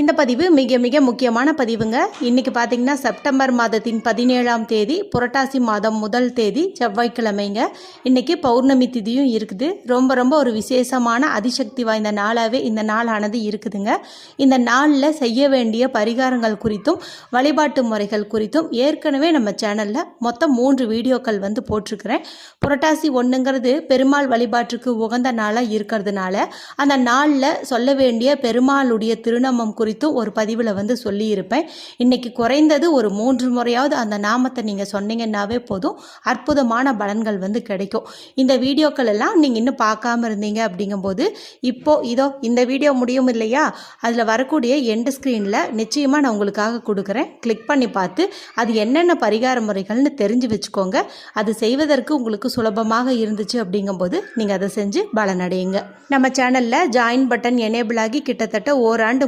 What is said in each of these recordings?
இந்த பதிவு மிக மிக முக்கியமான பதிவுங்க. இன்னைக்கு பார்த்தீங்கன்னா செப்டம்பர் மாதத்தின் பதினேழாம் தேதி புரட்டாசி மாதம் முதல் தேதி செவ்வாய்க்கிழமைங்க. இன்னைக்கு பௌர்ணமி திதியும் இருக்குது. ரொம்ப ரொம்ப ஒரு விசேஷமான அதிசக்தி வாய்ந்த நாளாகவே இந்த நாளானது இருக்குதுங்க. இந்த நாளில் செய்ய வேண்டிய பரிகாரங்கள் குறித்தும் வழிபாட்டு முறைகள் குறித்தும் ஏற்கனவே நம்ம சேனலில் மொத்தம் மூன்று வீடியோக்கள் வந்து போட்டிருக்கிறேன். புரட்டாசி ஒன்றுங்கிறது பெருமாள் வழிபாட்டுக்கு உகந்த நாளாக இருக்கிறதுனால அந்த நாளில் சொல்ல வேண்டிய பெருமாளுடைய திருநாமம் குறித்தும் ஒரு பதிவில் வந்து சொல்லியிருப்பேன். இன்னைக்கு குறைந்தது ஒரு மூன்று முறையாவது அந்த நாமத்தை நீங்கள் சொன்னீங்கன்னாவே போதும். அற்புதமான பலன்கள் வந்து கிடைக்கும். இந்த வீடியோக்கள் எல்லாம் நீங்கள் இன்னும் பார்க்காம இருந்தீங்க அப்படிங்கும்போது இப்போ இதோ இந்த வீடியோ முடியும் இல்லையா? அதில் வரக்கூடிய எண்டு ஸ்க்ரீனில் நிச்சயமாக நான் உங்களுக்காக கொடுக்குறேன். கிளிக் பண்ணி பார்த்து அது என்னென்ன பரிகார முறைகள்னு தெரிஞ்சு வச்சுக்கோங்க. அது செய்வதற்கு உங்களுக்கு சுலபமாக இருந்துச்சு அப்படிங்கும்போது நீங்கள் அதை செஞ்சு பலனடையுங்க. நம்ம சேனலில் ஜாயின் பட்டன் எனேபிள் ஆகி கிட்டத்தட்ட ஓராண்டு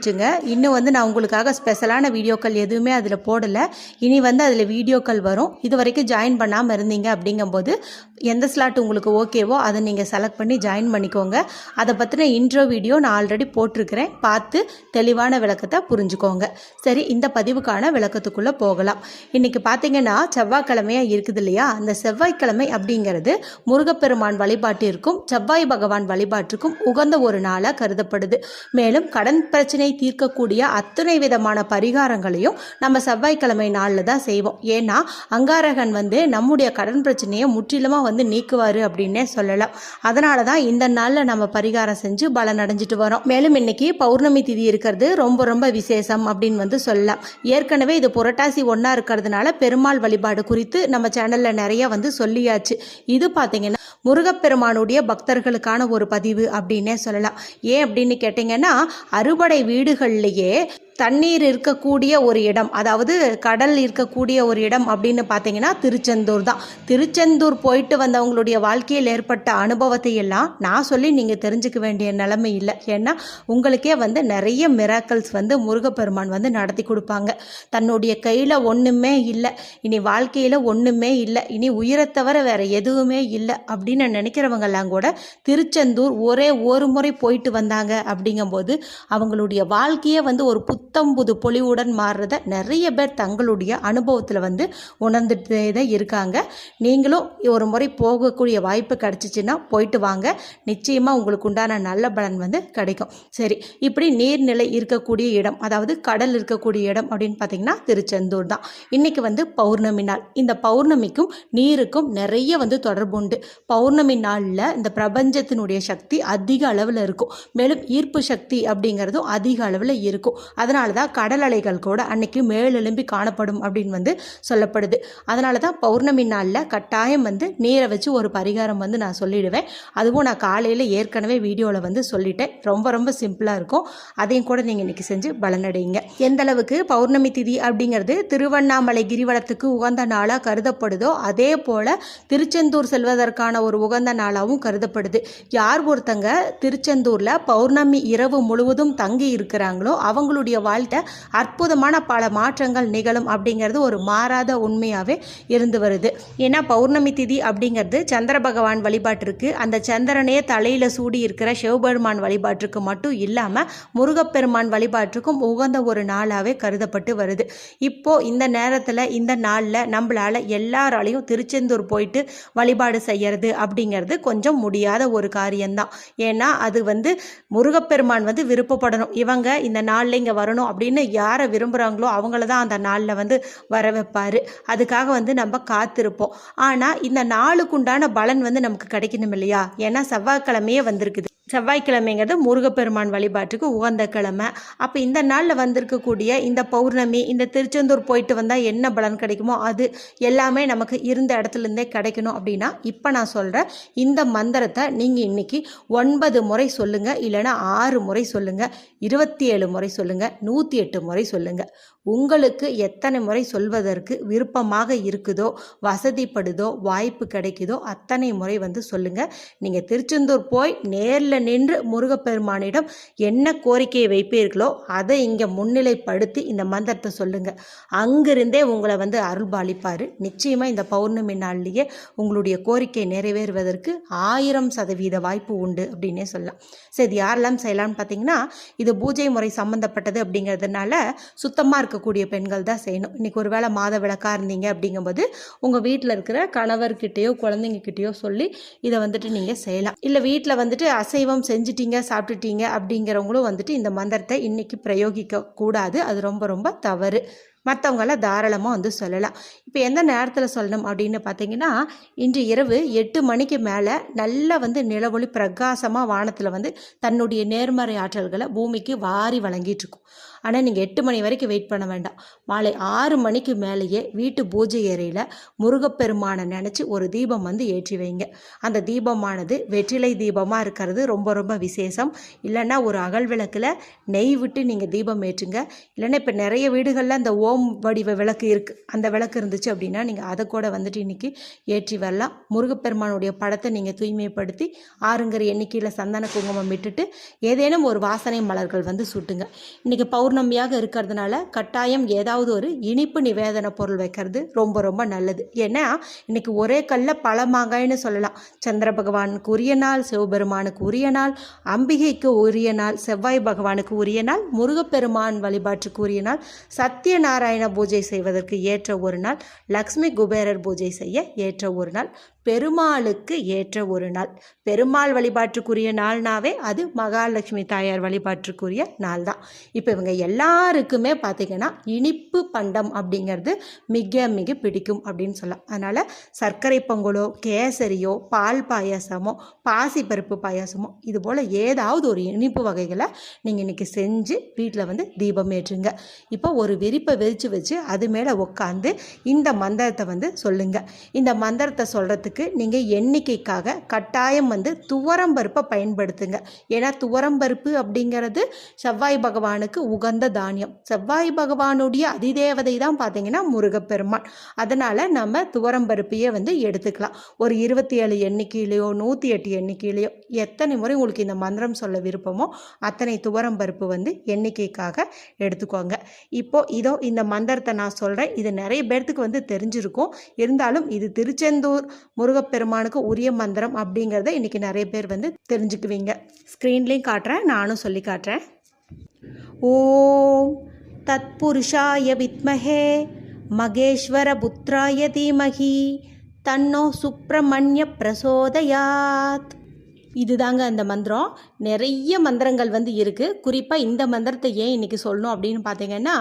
முடிஞ்சிடுச்சுங்க இன்னும் வந்து நான் உங்களுக்காக ஸ்பெஷலான வீடியோக்கள் எதுவுமே அதில் போடலை. இனி வந்து அதில் வீடியோக்கள் வரும். இது வரைக்கும் ஜாயின் பண்ணாமல் இருந்தீங்க அப்படிங்கும்போது எந்த ஸ்லாட் உங்களுக்கு ஓகேவோ அதை நீங்கள் செலக்ட் பண்ணி ஜாயின் பண்ணிக்கோங்க. அதை பற்றின இன்ட்ரோ வீடியோ நான் ஆல்ரெடி போட்டிருக்கிறேன். பார்த்து தெளிவான விளக்கத்தை புரிஞ்சுக்கோங்க. சரி இந்த பதிவுக்கான விளக்கத்துக்குள்ளே போகலாம். இன்றைக்கி பார்த்தீங்கன்னா செவ்வாய்க்கிழமையாக இருக்குது இல்லையா? அந்த செவ்வாய்க்கிழமை அப்படிங்கிறது முருகப்பெருமான் வழிபாட்டிற்கும் செவ்வாய் பகவான் வழிபாட்டிற்கும் உகந்த ஒரு நாளாக கருதப்படுது. மேலும் கடன் பிரச்சனை தீர்க்கக்கூடிய அத்தனை விதமான பரிகாரங்களையும் நம்ம செவ்வாய்க்கிழமை நாளில் தான் செய்வோம். ஏன்னா அங்காரகன் வந்து நம்முடைய கடன் பிரச்சனையை முற்றிலுமாக வந்து நீக்குவார் அப்படின்னே சொல்லலாம். அதனால தான் இந்த நாளில் நம்ம பரிகாரம் செஞ்சு பலன் அடைஞ்சிட்டு வரோம். மேலும் இன்னைக்கு பௌர்ணமி திதி இருக்கிறது ரொம்ப ரொம்ப விசேஷம் அப்படின்னு வந்து சொல்லலாம். ஏற்கனவே இது புரட்டாசி ஒன்றா இருக்கிறதுனால பெருமாள் வழிபாடு குறித்து நம்ம சேனலில் நிறைய வந்து சொல்லியாச்சு. இது பார்த்தீங்கன்னா முருகப்பெருமானுடைய பக்தர்களுக்கான ஒரு பதிவு அப்படின்னே சொல்லலாம். ஏன் அப்படின்னு கேட்டிங்கன்னா அறுபடை வீடுகள்லையே தண்ணீர் இருக்கக்கூடிய ஒரு இடம் அதாவது கடல் இருக்கக்கூடிய ஒரு இடம் அப்படின்னு பார்த்தீங்கன்னா திருச்செந்தூர் தான். திருச்செந்தூர் போயிட்டு வந்தவங்களுடைய வாழ்க்கையில் ஏற்பட்ட அனுபவத்தை எல்லாம் நான் சொல்லி நீங்கள் தெரிஞ்சுக்க வேண்டிய நிலைமை இல்லை. ஏன்னா உங்களுக்கே வந்து நிறைய மிராக்கல்ஸ் வந்து முருகப்பெருமான் வந்து நடத்தி கொடுப்பாங்க. தன்னுடைய கையில் ஒன்றுமே இல்லை இனி வாழ்க்கையில் ஒன்றுமே இல்லை இனி உயிரை தவிர வேறு எதுவுமே இல்லை அப்படின்னு நினைக்கிறவங்கெல்லாம் கூட திருச்செந்தூர் ஒரே ஒரு முறை போயிட்டு வந்தாங்க அப்படிங்கும்போது அவங்களுடைய வாழ்க்கையே வந்து ஒரு புத்த புத்தம்புது பொலிவுடன் மாறுறத நிறைய பேர் தங்களுடைய அனுபவத்தில் வந்து உணர்ந்துட்டே தான் இருக்காங்க. நீங்களும் ஒரு முறை போகக்கூடிய வாய்ப்பு கிடச்சிச்சின்னா போயிட்டு வாங்க. நிச்சயமாக உங்களுக்கு உண்டான நல்ல பலன் வந்து கிடைக்கும். சரி இப்படி நீர்நிலை இருக்கக்கூடிய இடம் அதாவது கடல் இருக்கக்கூடிய இடம் அப்படின்னு பார்த்தீங்கன்னா திருச்செந்தூர் தான். இன்னைக்கு வந்து பௌர்ணமி நாள். இந்த பௌர்ணமிக்கும் நீருக்கும் நிறைய வந்து தொடர்பு உண்டு. பௌர்ணமி நாளில் இந்த பிரபஞ்சத்தினுடைய சக்தி அதிக அளவில் இருக்கும். மேலும் ஈர்ப்பு சக்தி அப்படிங்கிறதும் அதிக அளவில் இருக்கும். அதனால் தான் கடல் அலைகள் கூட அன்னைக்கு மேலெலும்பி காணப்படும் அப்படின்னு வந்து சொல்லப்படுது. அதனால தான் பௌர்ணமி நாளில் கட்டாயம் வந்து நீரை வச்சு ஒரு பரிகாரம் வந்து நான் சொல்லிடுவேன். அதுவும் நான் காலையில் ஏற்கனவே வீடியோவில் வந்து சொல்லிட்டேன். ரொம்ப ரொம்ப சிம்பிளாக இருக்கும். அதையும் கூட நீங்கள் இன்னைக்கு செஞ்சு பலனடையுங்க. எந்த அளவுக்கு பௌர்ணமி திதி அப்படிங்கிறது திருவண்ணாமலை கிரிவலத்துக்கு உகந்த நாளாக கருதப்படுதோ அதே போல் திருச்செந்தூர் செல்வதற்கான ஒரு உகந்த நாளாகவும் கருதப்படுது. யார் ஒருத்தங்க திருச்செந்தூரில் பௌர்ணமி இரவு முழுவதும் தங்கி இருக்கிறாங்களோ அவங்களுடைய வாழ்க்கை அற்புதமான பல மாற்றங்கள் நிகழும் அப்படிங்கிறது ஒரு மாறாத உண்மையாகவே இருந்து வருது. ஏன்னா பௌர்ணமி திதி அப்படிங்கிறது சந்திர பகவான் வழிபாட்டிற்கு அந்த சந்திரனே தலையில் சூடி இருக்கிற சிவபெருமான் வழிபாட்டிற்கு மட்டும் இல்லாமல் முருகப்பெருமான் வழிபாட்டுக்கும் உகந்த ஒரு நாளாகவே கருதப்பட்டு வருது. இப்போ இந்த நேரத்தில் இந்த நாளில் நம்மளால் எல்லாராலையும் திருச்செந்தூர் போயிட்டு வழிபாடு செய்யறது அப்படிங்கிறது கொஞ்சம் முடியாத ஒரு காரியம்தான். ஏன்னா அது வந்து முருகப்பெருமான் வந்து விருப்பப்படணும். இவங்க இந்த நாளில் இங்கே வரணும் அப்படின்னு யாரை விரும்புகிறாங்களோ அவங்கள தான் அந்த நாளில் வந்து வர வைப்பார். அதுக்காக வந்து நம்ம காத்திருப்போம். ஆனால் இந்த நாளுக்குண்டான பலன் வந்து நமக்கு கிடைக்கணும் இல்லையா? ஏன்னா செவ்வாய்க்கிழமையே வந்திருக்குது. செவ்வாய்க்கிழமைங்கிறது முருகப்பெருமான் வழிபாட்டுக்கு உகந்த கிழமை. அப்போ இந்த நாளில் வந்திருக்கக்கூடிய இந்த பௌர்ணமி இந்த திருச்செந்தூர் போயிட்டு வந்தால் என்ன பலன் கிடைக்குமோ அது எல்லாமே நமக்கு இருந்த இடத்துலேருந்தே கிடைக்கணும் அப்படின்னா இப்போ நான் சொல்கிறேன் இந்த மந்திரத்தை நீங்கள் இன்னைக்கு ஒன்பது முறை சொல்லுங்கள் இல்லைன்னா ஆறு முறை சொல்லுங்கள் இருபத்தி ஏழு முறை சொல்லுங்கள் நூற்றி எட்டு முறை சொல்லுங்கள் உங்களுக்கு எத்தனை முறை சொல்வதற்கு விருப்பமாக இருக்குதோ வசதிப்படுதோ வாய்ப்பு கிடைக்குதோ அத்தனை முறை வந்து சொல்லுங்கள் நீங்கள் திருச்செந்தூர் போய் நேரில் நின்று முருகப்பெருமானிடம் என்ன கோரிக்கையை வைப்பீர்களோ அதை இங்கே முன்னிலைப்படுத்தி இந்த மந்திரத்தை சொல்லுங்கள் அங்கிருந்தே உங்களை வந்து அருள்பாலிப்பார். நிச்சயமாக இந்த பௌர்ணமி நாள்லேயே உங்களுடைய கோரிக்கை நிறைவேறுவதற்கு ஆயிரம் சதவீத வாய்ப்பு உண்டு அப்படின்னே சொல்லலாம். சரி இது யாரெல்லாம் செய்யலாம்னு பார்த்தீங்கன்னா இது பூஜை முறை சம்மந்தப்பட்டது அப்படிங்கிறதுனால சுத்தமாக இருக்கக்கூடிய பெண்கள் தான் செய்யணும். இன்றைக்கி ஒரு வேளை மாத விளக்காக இருந்தீங்க அப்படிங்கும்போது உங்கள் வீட்டில் இருக்கிற கணவர்கிட்டயோ குழந்தைங்கக்கிட்டேயோ சொல்லி இதை வந்துட்டு நீங்கள் செய்யலாம். இல்லை வீட்டில் வந்துட்டு அசைவம் செஞ்சிட்டீங்க சாப்பிட்டுட்டீங்க அப்படிங்கிறவங்களும் வந்துட்டு இந்த மந்திரத்தை இன்றைக்கி பிரயோகிக்க கூடாது. அது ரொம்ப ரொம்ப தவறு. மற்றவங்கள தாராளமாக வந்து சொல்லலாம். இப்போ எந்த நேரத்தில் சொல்லணும் அப்படின்னு பார்த்தீங்கன்னா இன்று இரவு எட்டு மணிக்கு மேலே நல்லா வந்து நிலவொளி பிரகாசமாக வானத்தில் வந்து தன்னுடைய நேர்மறை ஆற்றல்களை பூமிக்கு வாரி வழங்கிட்டு இருக்கும். ஆனால் நீங்கள் எட்டு மணி வரைக்கும் வெயிட் பண்ண வேண்டாம். மாலை ஆறு மணிக்கு மேலேயே வீட்டு பூஜை அறையில் முருகப்பெருமானை நினச்சி ஒரு தீபம் வந்து ஏற்றி வைங்க. அந்த தீபமானது வெற்றிலை தீபமாக இருக்கிறது. ரொம்ப ரொம்ப விசேஷம். இல்லைன்னா ஒரு அகல் விளக்கில் நெய் விட்டு நீங்கள் தீபம் ஏற்றுங்க. இல்லைன்னா இப்போ நிறைய வீடுகளில் அந்த ஓம் வடிவ விளக்கு இருக்குது அந்த விளக்கு இருந்துச்சு அப்படின்னா நீங்கள் அதை கூட வந்துட்டு இன்றைக்கி ஏற்றி வரலாம். முருகப்பெருமானுடைய படத்தை நீங்கள் தூய்மைப்படுத்தி ஆறுங்கிற எண்ணிக்கையில் சந்தன குங்குமம் விட்டுட்டு ஏதேனும் ஒரு வாசனை மலர்கள் வந்து சூட்டுங்க. இன்றைக்கி பௌர்ணமியாக இருக்கிறதுனால கட்டாயம் ஏதாவது ஒரு இனிப்பு நிவேதன பொருள் வைக்கிறது ரொம்ப ரொம்ப நல்லது. ஏன்னா இன்றைக்கி ஒரே கல்ல பல மாங்காய்னு சொல்லலாம். சந்திர பகவானுக்கு உரிய நாள் சிவபெருமானுக்கு உரிய நாள் அம்பிகைக்கு உரிய நாள் செவ்வாய் பகவானுக்கு உரிய நாள் முருகப்பெருமான் வழிபாட்டுக்கு உரிய நாள் சத்யநாராயண பூஜை செய்வதற்கு ஏற்ற ஒரு நாள் லக்ஷ்மி குபேரர் பூஜை செய்ய ஏற்ற ஒரு நாள் பெருமாளுக்கு ஏற்ற ஒரு நாள். பெருமாள் வழிபாட்டுக்குரிய நாள்னாவே அது மகாலட்சுமி தாயார் வழிபாட்டுக்குரிய நாள் தான் இப்போ இவங்க எல்லாருக்குமே பார்த்திங்கன்னா இனிப்பு பண்டம் அப்படிங்கிறது மிக மிக பிடிக்கும் அப்படின்னு சொல்லலாம். அதனால் சர்க்கரை பொங்கலோ கேசரியோ பால் பாயாசமோ பாசிப்பருப்பு பாயாசமோ இது போல் ஏதாவது ஒரு இனிப்பு வகைகளை நீங்கள் இன்றைக்கி செஞ்சு வீட்டில் வந்து தீபம் ஏற்றுங்க. இப்போ ஒரு விரிப்பை விரித்து வச்சு அது மேலே உட்காந்து இந்த மந்திரத்தை வந்து சொல்லுங்கள் இந்த மந்திரத்தை சொல்கிறதுக்கு பண்ணுறதுக்கு நீங்கள் எண்ணிக்கைக்காக கட்டாயம் வந்து துவரம் பருப்பை பயன்படுத்துங்க. ஏன்னா துவரம் பருப்பு அப்படிங்கிறது செவ்வாய் பகவானுக்கு உகந்த தானியம். செவ்வாய் பகவானுடைய அதிதேவதை தான் பார்த்தீங்கன்னா முருகப்பெருமான். அதனால் நம்ம துவரம் பருப்பையே வந்து எடுத்துக்கலாம். ஒரு இருபத்தி ஏழு எண்ணிக்கையிலையோ நூற்றி எட்டு எண்ணிக்கையிலையோ எத்தனை முறை உங்களுக்கு இந்த மந்திரம் சொல்ல விருப்பமோ அத்தனை துவரம் பருப்பு வந்து எண்ணிக்கைக்காக எடுத்துக்கோங்க. இப்போ இதோ இந்த மந்திரத்தை நான் சொல்கிறேன் இது நிறைய பேர்த்துக்கு வந்து தெரிஞ்சிருக்கும். இருந்தாலும் இது திருச்செந்தூர் முருகப்பெருமானுக்கு உரிய மந்திரம் அப்படிங்கிறத இன்றைக்கி நிறைய பேர் வந்து தெரிஞ்சுக்குவீங்க. ஸ்க்ரீன்லேயும் காட்டுறேன் நானும் சொல்லி காட்டுறேன். ஓம் தத்புருஷாய வித்மஹே மகேஸ்வர புத்ராய தீமகி தன்னோ சுப்பிரமணிய பிரசோதயாத். இதுதாங்க அந்த மந்திரம். நிறைய மந்திரங்கள் வந்து இருக்குது குறிப்பாக இந்த மந்திரத்தை ஏன் இன்றைக்கி சொல்லணும் அப்படின்னு பார்த்தீங்கன்னா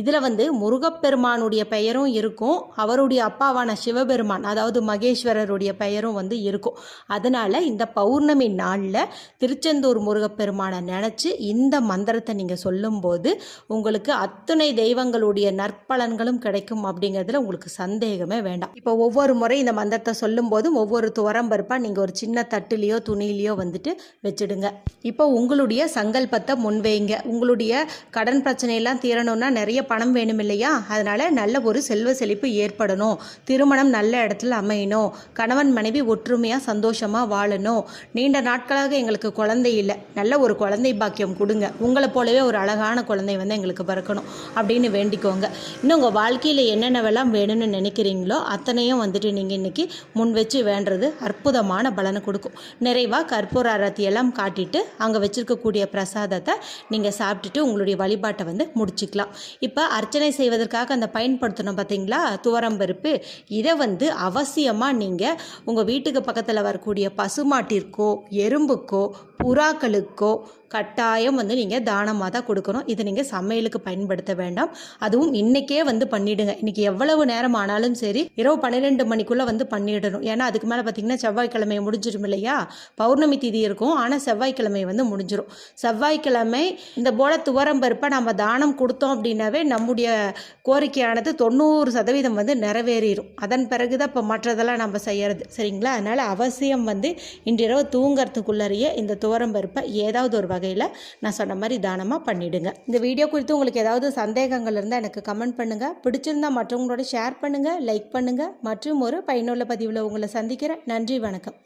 இதில் வந்து முருகப்பெருமானுடைய பெயரும் இருக்கும். அவருடைய அப்பாவான சிவபெருமான் அதாவது மகேஸ்வரருடைய பெயரும் வந்து இருக்கும். அதனால் இந்த பௌர்ணமி நாளில் திருச்செந்தூர் முருகப்பெருமானை நினச்சி இந்த மந்திரத்தை நீங்கள் சொல்லும்போது உங்களுக்கு அத்துணை தெய்வங்களுடைய நற்பலன்களும் கிடைக்கும் அப்படிங்கிறதுல உங்களுக்கு சந்தேகமே வேண்டாம். இப்போ ஒவ்வொரு முறை இந்த மந்திரத்தை சொல்லும்போதும் ஒவ்வொரு துவரம்பருப்பாக நீங்கள் ஒரு சின்ன தட்டுலேயோ துணியிலையோ வந்துட்டு வச்சுடுங்க. இப்போ உங்களுடைய சங்கல்பத்தை முன்வைங்க. உங்களுடைய கடன் பிரச்சனையெல்லாம் தீரணும்னா நிறைய பணம் வேணும் இல்லையா? அதனால் நல்ல ஒரு செல்வ செழிப்பு ஏற்படணும். திருமணம் நல்ல இடத்துல அமையணும். கணவன் மனைவி ஒற்றுமையாக சந்தோஷமாக வாழணும். நீண்ட நாட்களாக எங்களுக்கு குழந்தை இல்லை. நல்ல ஒரு குழந்தை பாக்கியம் கொடுங்க. உங்களை போலவே ஒரு அழகான குழந்தை வந்து எங்களுக்கு பிறக்கணும் அப்படின்னு வேண்டிக்கோங்க. இன்னும் உங்கள் வாழ்க்கையில் என்னென்னவெல்லாம் வேணும்னு நினைக்கிறீங்களோ அத்தனையும் வந்துட்டு நீங்கள் இன்றைக்கி முன் வச்சு வேண்டுறது அற்புதமான பலனை கொடுக்கும். நிறைவாக கற்பூர அரத்தி எல்லாம் காட்டிட்டு அங்கே வச்சுருக்கக்கூடிய பிரசாதத்தை நீங்கள் சாப்பிட்டுட்டு உங்களுடைய வழிபாட்டை வந்து முடிச்சுக்கலாம். இப்போ அர்ச்சனை செய்வதற்காக அந்த பயன்படுத்தணும் பார்த்தீங்களா துவரம்பருப்பு இதை வந்து அவசியமாக நீங்கள் உங்கள் வீட்டுக்கு பக்கத்தில் வரக்கூடிய பசுமாட்டிற்கோ எறும்புக்கோ புறாக்களுக்கோ கட்டாயம் வந்து நீங்கள் தானமாக தான் கொடுக்கணும். இதை நீங்கள் சமையலுக்கு பயன்படுத்த வேண்டாம். அதுவும் இன்றைக்கே வந்து பண்ணிவிடுங்க இன்றைக்கி எவ்வளவு நேரம் ஆனாலும் சரி இரவு பன்னிரெண்டு மணிக்குள்ளே வந்து பண்ணிடணும். ஏன்னா அதுக்கு மேலே பார்த்தீங்கன்னா செவ்வாய்க்கிழமை முடிஞ்சிடும் இல்லையா? பௌர்ணமி திதி இருக்கும். ஆனால் செவ்வாய்க்கிழமை வந்து முடிஞ்சிடும் செவ்வாய்க்கிழமை இந்த போல துவரம்பருப்பை நம்ம தானம் கொடுத்தோம் அப்படின்னாவே நம்முடைய கோரிக்கையானது தொண்ணூறு சதவீதம் வந்து நிறைவேறிடும் அதன் பிறகு தான் இப்போ மற்றதெல்லாம் நம்ம செய்கிறது சரிங்களா? அதனால் அவசியம் வந்து இன்றிரவு தூங்கிறதுக்குள்ளறையே இந்த துவரம் பருப்பை ஏதாவது ஒரு வகை வகையில் நான் சொன்ன மாதிரி தானமாக பண்ணிவிடுங்க இந்த வீடியோ குறித்து உங்களுக்கு ஏதாவது சந்தேகங்கள் இருந்தால் எனக்கு கமெண்ட் பண்ணுங்கள் பிடிச்சிருந்தா மற்றவங்களோட ஷேர் பண்ணுங்கள் லைக் பண்ணுங்கள் மற்றும் ஒரு பயனுள்ள பதிவில் உங்களை சந்திக்கிறேன். நன்றி வணக்கம்.